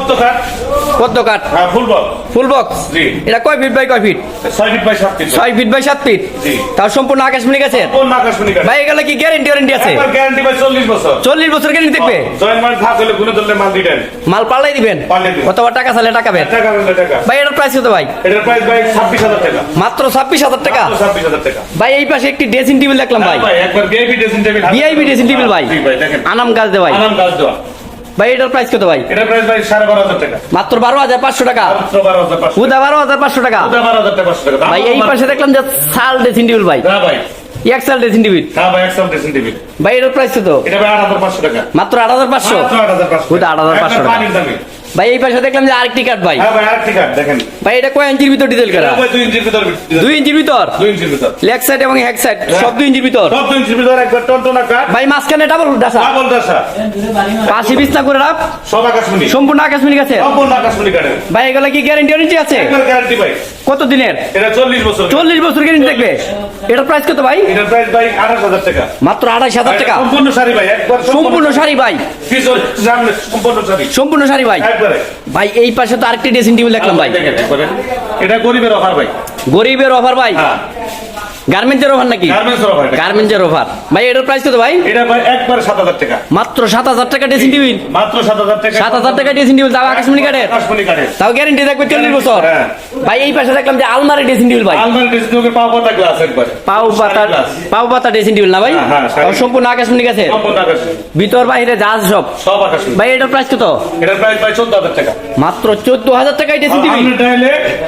পদ্ম কাঠ পদ্ম কাঠ হ্যাঁ ফুল বক্স। Full box? জি। এটা কয় ফিট বাই কয় ফিট? ছয় ফিট বাই সাত ফিট। ছয় ফিট বাই সাত ফিট? জি। তাও সম্পূর্ণ আকাশমণি গেছে কোন আকাশমণি কাঠ ভাই এগুলো কি গ্যারেন্টি ওয়ারেন্টি আছে? একবার গ্যারান্টি বাই চল্লিশ বছর। চল্লিশ বছর গ্যারেন্টি দেখবে জয়েন্ট মাল থাক হলে গুনে ধরলে মাল দিবেন। মাল পাল্লাই দিবেন? কতবার টাকা চালে টাকা ভাই এটার প্রাইস কত ভাই? এটার প্রাইস ভাই ছাব্বিশ হাজার টাকা। মাত্র ছাব্বিশ হাজার টাকা? ভাই এই পাশে একটি ড্রেসিং টেবিল দেখলাম ভাই। ভাই একবার VIP dressing table VIP dressing table ভাই। জি ভাই দেখেন। আনাম গাছ দে ভাই। আনাম গাছ দেওয়া। ভাই এটার প্রাইস কত ভাই? এটার প্রাইস ভাই সাড়ে বারো হাজার টাকা। মাত্র বারো হাজার পাঁচশো টাকা? মাত্র বারো হাজার পাঁচশো উদা বারো হাজার পাঁচশো টাকা? উদা বারো হাজার টাকা পাঁচশো টাকা। ভাই এই পাশে দেখলাম যে সাল ড্রেসিং টেবিল ভাই। হ্যাঁ ভাই। Excel dressing table. হ্যাঁ ভাই ড্রেসিং ভাই এটার প্রাইস কত? এটা ভাই আট হাজার পাঁচশো টাকা। মাত্র আট হাজার পাঁচশো? মাত্র আট হাজার পাঁচশো ওটা আট হাজার পাঁচশো একবার টাকা। ভাই এই পাশে দেখলাম যে আরেকটি কাঠ ভাই। হ্যাঁ ভাই আরেকটি কাঠ দেখেন। ভাই এটা কয় ইঞ্চির ভিতর ডিজেল করা? ভাই দুই ইঞ্চির ভিতর দুই ইঞ্চির ভিতর? দুই ইঞ্চির ভিতর। লেগ সাইড এবং হ্যাক সাইড সব দুই ইঞ্চির ভিতর? সব দুই ইঞ্চির ভিতর একবার টনটনা কাঠ ভাই মাঝখানে ডাবল ডাসা। ডাবল ডাসা। পাশে বিস্তা করে রাখ। সব আকাশমণি। সম্পূর্ণ আকাশমণি আছে সম্পূর্ণ আকাশমণি কাঠের ভাই এগুলা কি গ্যারেন্টি ওয়ারেন্টি আছে? একবার গ্যারান্টি ভাই। কত দিনের এটা চল্লিশ বছর। চল্লিশ বছর গ্যারেন্টি দেখবে এটার প্রাইস কত ভাই? এটার প্রাইস ভাই আঠাশ হাজার টাকা। মাত্র আঠাশ হাজার টাকা? সম্পূর্ণ শাড়ি ভাই একবার সম্পূর্ণ। শাড়ি ভাই। পিছন সামনে সম্পূর্ণ শাড়ি। সম্পূর্ণ শাড়ি ভাই। একবারে। ভাই এই পাশে তো আরেকটি ড্রেসিং টেবিল দেখলাম ভাই। এটা গরিবের অফার ভাই। গরিবের অফার ভাই। হ্যাঁ। গার্মেন্টসের অফার নাকি? গার্মেন্টস অফার গার্মেন্টসের অফার ভাই এটার প্রাইস কত ভাই? এটা ভাই একবারে সাত হাজার টাকা। মাত্র সাত হাজার টাকা ড্রেসিং টেবিল মাত্র সাত হাজার টাকা। সাত হাজার টাকা ড্রেসিং টেবিল আকাশমণি কাঠের? আকাশমণি তাও গ্যারেন্টি দেখবে চল্লিশ বছর। হ্যাঁ। ভাই এই পাশে দেখলাম যে আলমারি ড্রেসিং টেবিল ভাই। আলমারি পাওয়া পাতা গ্লাস একবারে। পাও পাতা পাও পাতা ড্রেসিং টেবিল না ভাই? হ্যাঁ, হ্যাঁ। সম্পূর্ণ আকাশমণি গেছে সম্পূর্ণ আকাশমণি। ভিতর বাইরে যা সব। সব আকাশমণি। ভাই এটার প্রাইস কত? এটার প্রাইস ভাই চোদ্দ হাজার টাকা। মাত্র চোদ্দ হাজার টাকায় ড্রেসিং টেবিল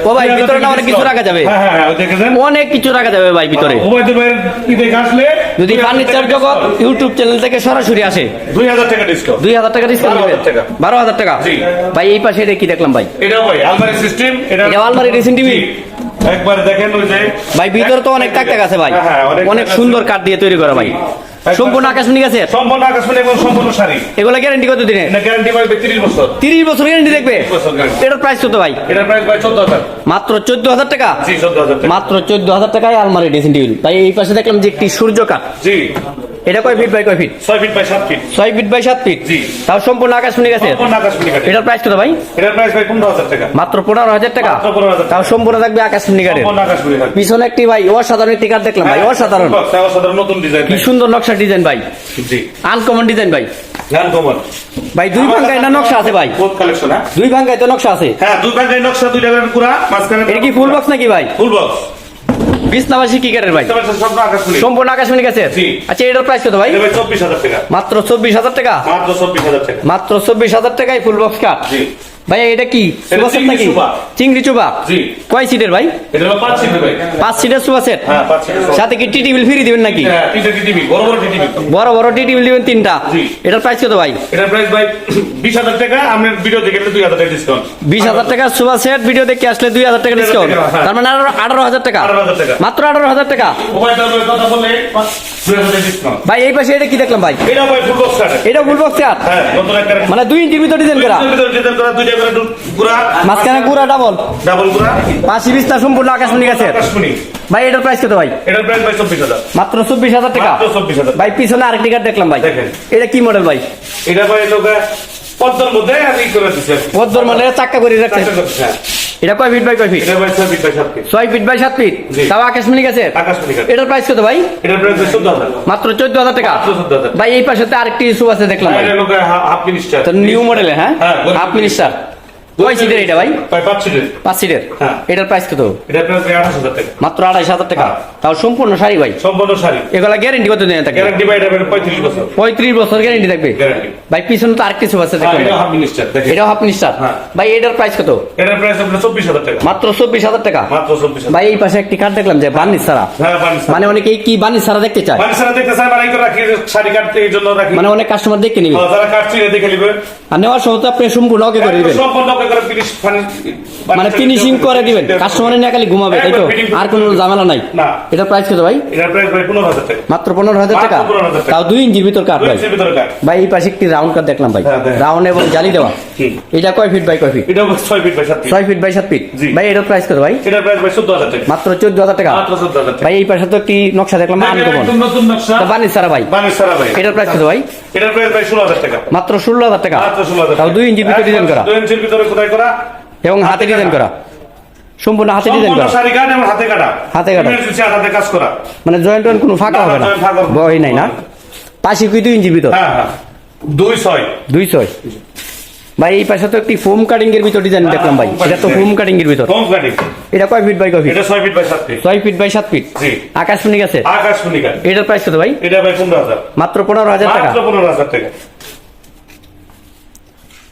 ও ভাই, ভিতরে না টাকা অনেক কিছু রাখা যাবে। হ্যাঁ হ্যাঁ হ্যাঁ দেখেছেন? অনেক কিছু রাখা যাবে ভাই ভিতরে। উভয় ভাইয়ের ঈদে আসলে যদি ফার্নিচার জগৎ ইউটিউব চ্যানেল থেকে সরাসরি আসে। দুই হাজার টাকা ডিসকাউন্ট দুই হাজার টাকা ডিসকাউন্ট বারো হাজার টাকা। ভাই এই পাশে এটা কি দেখলাম ভাই? এটাও ভাই আলমারি সিস্টেম এটা আলমারি ড্রেসিং টিভি একবার দেখেন ওই যে ভাই ভিতরে তো অনেক টাক টাক আছে ভাই। হ্যাঁ, হ্যাঁ, অনেক। সুন্দর কাঠ দিয়ে তৈরি করা ভাই। সম্পূর্ণ আকাশমণি সম্পূর্ণ আকাশমণি এবং সম্পূর্ণ শাড়ি। এগুলো গ্যারেন্টি কত দিনে না গ্যারান্টি পাবে তিরিশ বছর তিরিশ বছর গ্যারেন্টি দেখবে এটার প্রাইস কত ভাই? এটার প্রাইস ভাই চোদ্দ হাজার। মাত্র চোদ্দ হাজার টাকা? জি চোদ্দ হাজার টাকা। মাত্র চোদ্দ হাজার টাকায় আলমারি ড্রেসিং টেবিল ভাই এই পাশে দেখলাম যে একটি সূর্য কাঠ জি। এটা কয় ফিট বাই কয় ফিট ছয় ফিট বাই সাত ফিট ছয় ফিট বাই সাত ফিট জি। তাও সম্পূর্ণ গেছে? সম্পূর্ণ আকাশমণি কাঠের এটার প্রাইস কত ভাই? এটার প্রাইস ভাই পনেরো হাজার টাকা। মাত্র পনেরো হাজার টাকা? মাত্র 15,000 তাও সম্পূর্ণ থাকবে সম্পূর্ণ আকাশমণি কাঠ পিছনে একটি ভাই অসাধারণ একটি কাঠ দেখলাম ভাই অসাধারণ। হ্যাঁ, অসাধারণ নতুন ডিজাইন কি সুন্দর নকশা ডিজাইন ভাই। জি। আনকমন ডিজাইন ভাই। গান ভাই দুই ভাঙ্গায় না নকশা আছে ভাই? বহুত কালেকশন হ্যাঁ। দুই ভাঙ্গায় তো নকশা আছে? হ্যাঁ দুই ব্যাংকের নকশা দুই টাকার পুরা মাঝখানে এটা কি ফুল বক্স নাকি ভাই? ফুল বক্স বিছনাবাসী কি কারের ভাই? সম্পূর্ণ আকাশমণি গেছে আচ্ছা এটার প্রাইস কত ভাই? চব্বিশ হাজার টাকা। মাত্র চব্বিশ হাজার টাকা? মাত্র চব্বিশ হাজার টাকা। মাত্র চব্বিশ হাজার টাকায় ফুল বক্স জি। ভাই এটা কি? সুপার সেট চিংড়ি নাকি চিংড়ি জি। কয় সিটের ভাই? এটা হলো পাঁচ সিটের ভাই। পাঁচ সিটের সুপার সেট? হ্যাঁ সিটের সাথে কি টি টেবিল ফ্রি দিবেন নাকি? হ্যাঁ তিনটা বড় বড় টিভি বড় বড় টি টেবিল দিবেন তিনটা। এটার প্রাইস কত ভাই? এটার প্রাইস ভাই বিশ হাজার টাকা ভিডিও দেখে টাকা ডিসকাউন্ট সুপার সেট ভিডিও দেখে আসলে দুই হাজার টাকা ডিসকাউন্ট হ্যাঁ। তার মানে আঠারো হাজার টাকা। 18,000 টাকা। মাত্র আঠারো হাজার টাকা। কথা বললে ভাই এই পাশে এটা কি দেখলাম ভাই? এটা ভাই ফুল বক্স কাটে এটা ফুল বক্স চেয়ার হ্যাঁ মানে দুই ইঞ্চির ভিতর ডিজাইন করা। ডিজাইন করা দুইটা করে পুরা মাঝখানে পুরা ডাবল ডাবল পুরা পাঁচি বিস্তার সম্পূর্ণ আকাশমণি গেছে আকাশমণি। ভাই এটার প্রাইস কত ভাই? এটার প্রাইস ভাই চব্বিশ হাজার। মাত্র চব্বিশ হাজার টাকা? চব্বিশ 24,000 ভাই পিছনে আরেকটি কার্ড দেখলাম ভাই। এটা কি মডেল ভাই? এটা ভাই লোক পদ্মার মধ্যে পদ্মর মডেল চাক্কা করে রাখছে। এটা কয় ফিট বাই কয় ফিট? ছয় ফিট বাই সাত ফিট। তাও আকাশমণি গেছে আকাশমণি এটার প্রাইস কত ভাই? মাত্র চোদ্দ হাজার টাকা? ভাই এই পাশে আরেকটি ইস্যু আছে দেখলাম নিউ মডেলে হ্যাঁ? হ্যাঁ। হাফ মিনিস্টার কয় সিটের এটা ভাই? পাঁচ সিটের পাঁচ সিটের হ্যাঁ। এটার প্রাইস কত? এটার প্রাইস আঠাশ হাজার টাকা। মাত্র হাজার টাকা? হ্যাঁ। তাও সম্পূর্ণ শাড়ি ভাই? সম্পূর্ণ শাড়ি। এগুলা গ্যারেন্টি কত দিনে থাকে? গ্যারান্টি ভাই এটা পঁয়ত্রিশ বছর। পঁয়ত্রিশ বছর গ্যারেন্টি থাকবে? ভাই পিছনে তো আরেকটি কিছু আছে হ্যাঁ এটা হাফ মিনিস্টার দেখেন। Half minister. ভাই এটার প্রাইস কত? এটার প্রাইস আপনার চব্বিশ হাজার টাকা। মাত্র চব্বিশ হাজার টাকা? মাত্র চব্বিশ ভাই এই পাশে একটি কার্ড দেখলাম যে ছাড়া। হ্যাঁ মানে অনেকেই কি বার্নিশ সারা দেখতে চায়? দেখতে মানে রাখি শাড়ি কাটতে এই জন্য রাখি। মানে অনেক কাস্টমার দেখতে নিবে। যারা কাটছি দেখে নিবে। আর নেওয়ার সময় তো আপনি সম্পূর্ণ করে দিবেন। সম্পূর্ণ মনে ফিনিশ মানে ফিনিশিং করে দিবেন। কাস্টমারের নিয়ে খালি ঘুমাবে তাই তো? আর কোনো ঝামেলা নাই। এটা প্রাইস কত ভাই? প্রাইস টাকা। মাত্র পনেরো হাজার টাকা? 15,000 টাকা। তাও দুই ইঞ্চির ভিতর কাঠ ভাই। ভাই এই পাশে একটি রাউন্ড কাঠ দেখলাম ভাই। হ্যাঁ, রাউন্ড এবং জালি দেওয়া। এটা কয় ফিট বাই কয় ফিট এটা ছয় ফিট বাই সাত ফিট ছয় ফিট বাই সাত ফিট ভাই এটার প্রাইস কত ভাই? এটার প্রাইস ভাই চোদ্দ হাজার টাকা। মাত্র চোদ্দ হাজার টাকা? মাত্র ভাই এই পাশে তো একটি নকশা দেখলাম আনকমন একদম নতুন নকশা। বানিস সারা ভাই। সারা ভাই। এটার প্রাইস কত ভাই? এটার প্রাইস ভাই ষোলো হাজার টাকা। মাত্র ষোলো হাজার টাকা। মাত্র তাও দুই ইঞ্চির ভিতরে ডিজাইন করা। দুই ইঞ্চির ভিতরে খোদাই করা। এবং হাতে ডিজাইন করা। সম্পূর্ণ হাতে ডিজাইন করা। শাড়ি কাট এবং হাতে কাটা। হাতে কাটা। হাতে কাজ করা। মানে জয়েন্ট টয়েন্ট কোনো ফাঁকা হবে না। বই নাই না? পাশে কি দুই ইঞ্চির ভিতর? হ্যাঁ হ্যাঁ। দুই ছয়। দুই ছয়? ভাই এই পাশে তো একটি ফোম কাটিং এর ভিতর ডিজাইন দেখলাম ভাই। এটা তো ফোম কাটিং এর ভিতর। হোম কাটিং এটা কয় ফিট বাই কয় ফিট এটা ছয় ফিট বাই সাত ফিট ফিট বাই ফিট জি। আকাশ শুনি গেছে। আকাশ মনিকা এটার প্রাইস কত ভাই? এটা ভাই পনেরো হাজার। মাত্র পনেরো হাজার টাকা। মাত্র পনেরো হাজার টাকা।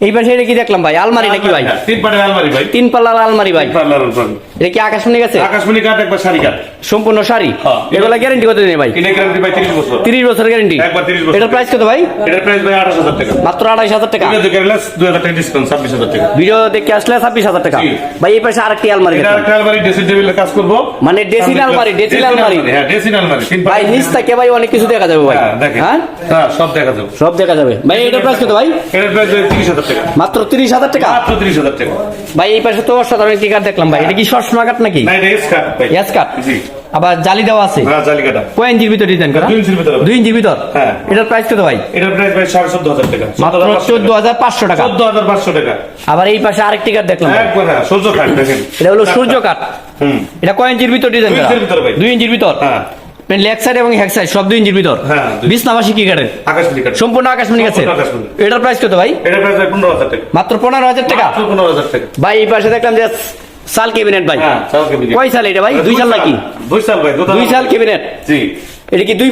এই পাশে এটা কি দেখলাম ভাই? আলমারি নাকি ভাই? হ্যাঁ, তিন পাটের আলমারি ভাই। তিন পাল্লার আলমারি ভাই। এটা কি আকাশ শুনি গেছে? আকাশ কাঠ একবার শাড়ি সম্পূর্ণ শাড়ি? হ্যাঁ। এগুলা গ্যারেন্টি কত দিনে ভাই? গ্যারান্টি ভাই তিরিশ বছর। তিরিশ বছর গ্যারেন্টি একবার 30 বছর। এটার প্রাইস কত ভাই? এটার প্রাইস ভাই আঠাশ হাজার টাকা। মাত্র আড়াইশ হাজার টাকা। ভিডিও দেখে টাকা ডিসকাউন্ট ছাব্বিশ হাজার টাকা। ভিডিও দেখে আসলে ছাব্বিশ হাজার টাকা। ভাই এই পাশে আরেকটি আলমারি এটা দেখলাম আলমারি ড্রেসিং টেবিলের কাজ করব। মানে ড্রেসিং আলমারি, ড্রেসিং আলমারি। হ্যাঁ ড্রেসিং আলমারি ভাই নিচ থেকে ভাই অনেক কিছু দেখা যাবে ভাই। হ্যাঁ হ্যাঁ? সব দেখা যাবে। সব দেখা যাবে। ভাই এটার প্রাইস কত ভাই? এটার প্রাইস তিরিশ হাজার টাকা। মাত্র তিরিশ হাজার টাকা? মাত্র তিরিশ হাজার টাকা। ভাই এই পাশে তো অসাধারণ একটি কাঠ দেখলাম ভাই। এটা কি সবসময় কাঠ নাকি? ইয়াস কাঠ আবার জালি দেওয়া আছে। হ্যাঁ কয় ইঞ্চির ভিতর ডিজাইন করা? দুই ইঞ্চির ভিতরে ভাই। ইঞ্চির ভিতর? হ্যাঁ। এটার প্রাইস কত ভাই? এটার প্রাইস ভাই সাড়ে চোদ্দ হাজার টাকা। মাত্র চোদ্দ হাজার পাঁচশো টাকা। চোদ্দ হাজার পাঁচশো টাকা। আবার এই পাশে আরেকটি কাঠ দেখলাম হ্যাঁ সূর্য কাঠ দেখেন। এটা হলো সূর্য কাঠ হুম। এটা কয় ইঞ্চির ভিতর ডিজাইন দুই ইঞ্চির ভিতরে ভাই। দুই ইঞ্চির ভিতর? হ্যাঁ। লেগ সাইড এবং হ্যাক সাইড সব দুই ইঞ্চির ভিতর? হ্যাঁ, বিছনাবাসী কাঠ সম্পূর্ণ আকাশমণি গেছে এটার প্রাইস কত ভাই? এটার প্রাইস টাকা। মাত্র টাকা? মাত্র ভাই এই পাশে দেখলাম যে সাল ক্যাবিনেট ভাই। হ্যাঁ। কয় সাল এটা ভাই? দুই সাল নাকি? দুই সাল ভাই দুই সাল ক্যাবিনেট জি। এটা কি দুই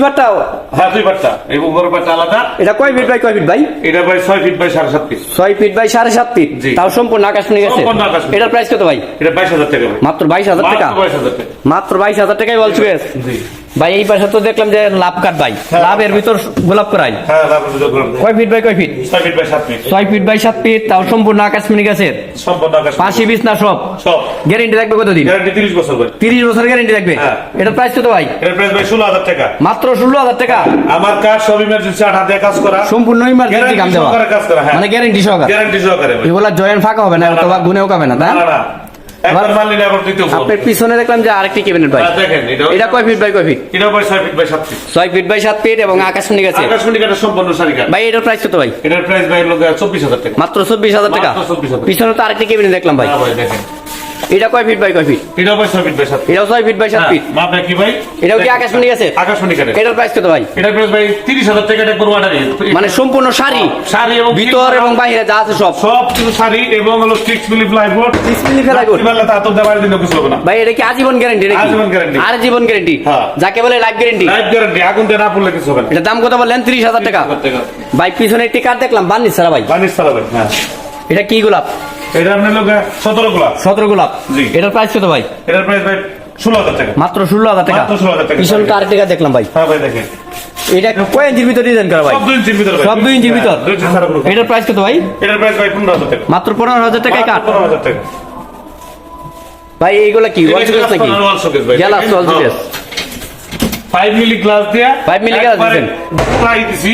হ্যাঁ দুই পাটটা। এই উপর পাটটা আলাদা। এটা কয় ফিট বাই কয় ফিট ভাই? এটা ভাই ফিট বাই সাড়ে সাত ফিট ফিট বাই ফিট তাও সম্পূর্ণ আকাশমণি গেছে সম্পূর্ণ আকাশমণি। এটার প্রাইস কত ভাই? এটা বাইশ হাজার টাকা মাত্র বাইশ হাজার টাকা? মাত্র বাইশ হাজার টাকা। মাত্র টাকাই বলছো জি। ভাই এই পাশে তো দেখলাম যে লাভ কাট ভাই। হ্যাঁ। লাভের ভিতর গোলাপ করাই। হ্যাঁ কয় ফিট বাই কয় ফিট ছয় ফিট বাই সাত ফিট ছয় ফিট বাই সাত ফিট তাও সম্পূর্ণ আকাশমণি গাছের। সম্পূর্ণ আকাশ পাশি বিছনা সব? সব। গ্যারেন্টি থাকবে কতদিন? গ্যারান্টি তিরিশ বছর তিরিশ বছর গ্যারেন্টি থাকবে? হ্যাঁ। এটার প্রাইস কত ভাই? এটার প্রাইস ভাই ষোলো হাজার টাকা। মাত্র ষোলো হাজার টাকা? আমার কাজ সব ইমার্জেন্সি আট হাতে কাজ করা। সম্পূর্ণ ইমার্জেন্সি কাম দেওয়া। কাজ করা হ্যাঁ। মানে গ্যারেন্টি সহকার। গ্যারান্টি সহকারে এগুলা জয়েন্ট ফাঁকা হবে না না, না, অথবা না। গুনেও কাবে না তাই না। আপনার পিছনে দেখলাম যে আরেকটি ক্যাবিনেট ভাই। হ্যাঁ, দেখেন এটা কয় ফিট বাই কয় ফিট এটা ভাই ছয় ফিট বাই সাত ফিট ছয় ফিট বাই সাত ফিট এবং আকাশমণি গাছে আকাশমণি কাঠের সম্পূর্ণ শাড়ি কাঠ। ভাই এটার প্রাইস কত ভাই? এটার প্রাইস ভাই লোক চব্বিশ হাজার টাকা। মাত্র চব্বিশ হাজার টাকা? মাত্র 24,000 পিছনে তো আরেকটি ক্যাবিনেট দেখলাম ভাই। হ্যাঁ ভাই দেখেন। এটা কয় ফিট বাই কয় ফিট? এটাও ভাই ছয় ফিট বাই সাত এটাও ছয় ফিট বাই সাত ফিট। মাপটা কি ভাই? এটাও কি আকাশমণি গাছে আকাশমণি কাঠের। এটার প্রাইস কত ভাই? এটার প্রাইস ভাই তিরিশ হাজার টাকা এটা করব মানে সম্পূর্ণ শাড়ি? শাড়ি এবং ভিতর এবং বাইরে যা আছে সব। সব কিছু শাড়ি এবং হলো সিক্স মিলি প্লাইবোর্ড Display ফেলাই করুন। তা তো দেওয়ার জন্য কিছু হবে না। ভাই এটা কি আজীবন গ্যারেন্টি নাকি? আজীবন guarantee। আর জীবন গ্যারেন্টি হ্যাঁ। যাকে বলে লাইফ গ্যারেন্টি লাইফ গ্যারান্টি আগুন দিয়ে না পড়লে কিছু হবে না। এটা দাম কত বললেন? তিরিশ হাজার টাকা। ভাই পিছনে একটি কার্ড দেখলাম বান্নিস সারা ভাই। বানিশ চালাবেন হ্যাঁ। এটা কি গোলাপ? এটা আপনার লোক সতেরো গোলা সতেরো গোলাপ। জি। এটার প্রাইস কত ভাই? এটার প্রাইস ভাই ষোলো হাজার টাকা। মাত্র ষোলো হাজার টাকা? মাত্র 16,000 টাকা। পিছনে তো আরেকটি দেখলাম ভাই। হ্যাঁ ভাই দেখেন। এটা কয় ইঞ্চির ভিতর ডিজাইন করা ভাই? সব ইঞ্চির ভিতরে সব দুই ইঞ্চির ভিতর? হ্যাঁ, দুই ইঞ্চি ছাড়া কোনো এটার প্রাইস কত ভাই? এটার প্রাইস ভাই পনেরো হাজার টাকা। মাত্র পনেরো হাজার টাকায় কাঠ পনেরো হাজার টাকা। ভাই এইগুলা কি? ওয়াল শোকেস নাকি? ওয়াল শোকেস মিলি গ্লাস দিয়া 5 মিলি দিছি।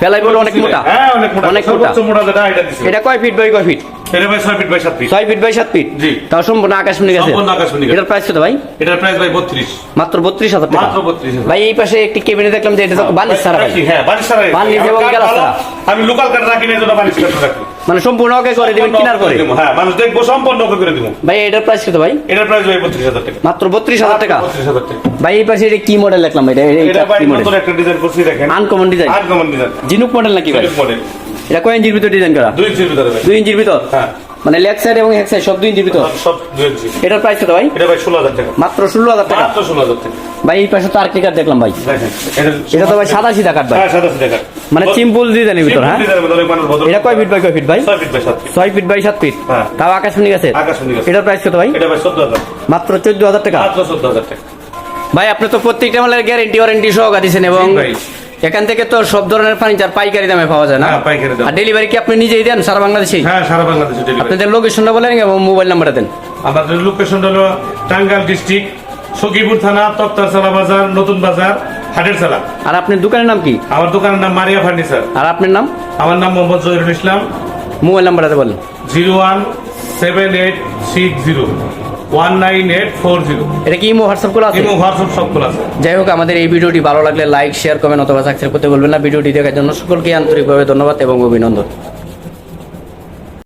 ফেলাই বলে অনেক মোটা। হ্যাঁ অনেক মোটা। অনেক মোটা। সর্বোচ্চ মোটা যেটা এটা দিছে। এটা কয় ফিট বাই কয় ফিট? এটা ভাই 6 feet by 7 feet. 6 feet by 7 feet? জি। তাও সম্পূর্ণ আকাশমণি গেছে। সম্পূর্ণ আকাশমণি গেছে। এটার প্রাইস কত ভাই? এটার প্রাইস ভাই বত্রিশ। মাত্র বত্রিশ হাজার টাকা। মাত্র 32,000 ভাই এই পাশে একটি কেবিনে দেখলাম যে এটা তো বালিশ ছাড়া ভাই। হ্যাঁ বালিশ বালিশ এবং গ্লাস। আমি লোকাল কাঠ রাখি না যেটা বালিশ কাঠ রাখি। মানে সম্পূর্ণ ওকে করে দিবেন কিনার পরে? হ্যাঁ মানুষ দেখব সম্পূর্ণ ওকে করে দিব। ভাই এটার প্রাইস কত ভাই? এটার প্রাইস ভাই বত্রিশ হাজার টাকা। মাত্র বত্রিশ হাজার টাকা? বত্রিশ হাজার টাকা। ভাই এই পাশে এটা কি মডেল দেখলাম এটা এটা এটা কি মডেল নতুন একটা ডিজাইন করছি দেখেন। আনকমন ডিজাইন আনকমন ডিজাইন জিনুক মডেল নাকি ভাই? মডেল এটা কয় ইঞ্চির ভিতর ডিজাইন করা? 2 ইঞ্চির ভিতর ভাই। 2 ইঞ্চির ভিতর? হ্যাঁ। মানে লেগ সাইড এবং সাইড সব দুই ইঞ্চির ভিতর সব দুই ইঞ্চি এটার প্রাইস কত ভাই? এটা ভাই ষোলো হাজার টাকা। মাত্র টাকা? মাত্র ভাই এই পাশে তো আরেকটি কাঠ দেখলাম ভাই? এটা তো ভাই ভাই। হ্যাঁ মানে সিম্পল ডিজাইনের ভিতর হ্যাঁ? এটা কয় ফিট বাই কয় ফিট ভাই? ছয় ফিট বাই সাত ফিট ছয় ফিট বাই সাত ফিট হ্যাঁ। তাও আকাশমণি গেছে আকাশমণি গাছ। এটার প্রাইস কত ভাই? এটা ভাই চোদ্দ হাজার। মাত্র চোদ্দ হাজার টাকা? মাত্র চোদ্দ হাজার টাকা। ভাই আপনি তো প্রত্যেকটা মালের গ্যারেন্টি ওয়ারেন্টি সহকার দিচ্ছেন এবং। এখান থেকে তো সব ধরনের ফার্নিচার পাইকারি দামে পাওয়া যায় না? হ্যাঁ, পাইকারি দাম। আর ডেলিভারি কি আপনি নিজেই দেন সারা বাংলাদেশে হ্যাঁ সারা বাংলাদেশে ডেলিভারি আপনাদের লোকেশনটা বলেন এবং মোবাইল নাম্বারটা দেন। আমাদের লোকেশন হলো টাঙ্গাইল ডিস্ট্রিক্ট সখীপুর থানা তক্তারসালা বাজার নতুন বাজার হাটের আর আপনার দোকানের নাম কি? আমার দোকানের নাম মারিয়া ফার্নিচার। আর আপনার নাম? আমার নাম মোহাম্মদ জহিরুল ইসলাম। মোবাইল নাম্বারটা বলেন। Zero one seven eight six zero. One nine eight four zero এটা কি ইমো হোয়াটসঅ্যাপ করা আছে? এবং হোয়াটসঅ্যাপ সব খোলা আছে। যাই হোক আমাদের এই ভিডিওটি ভালো লাগলে লাইক শেয়ার কমেন্ট অথবা সাবস্ক্রাইব করতে বলবেন না। ভিডিওটি দেখার জন্য সকলকে আন্তরিকভাবে ধন্যবাদ এবং অভিনন্দন।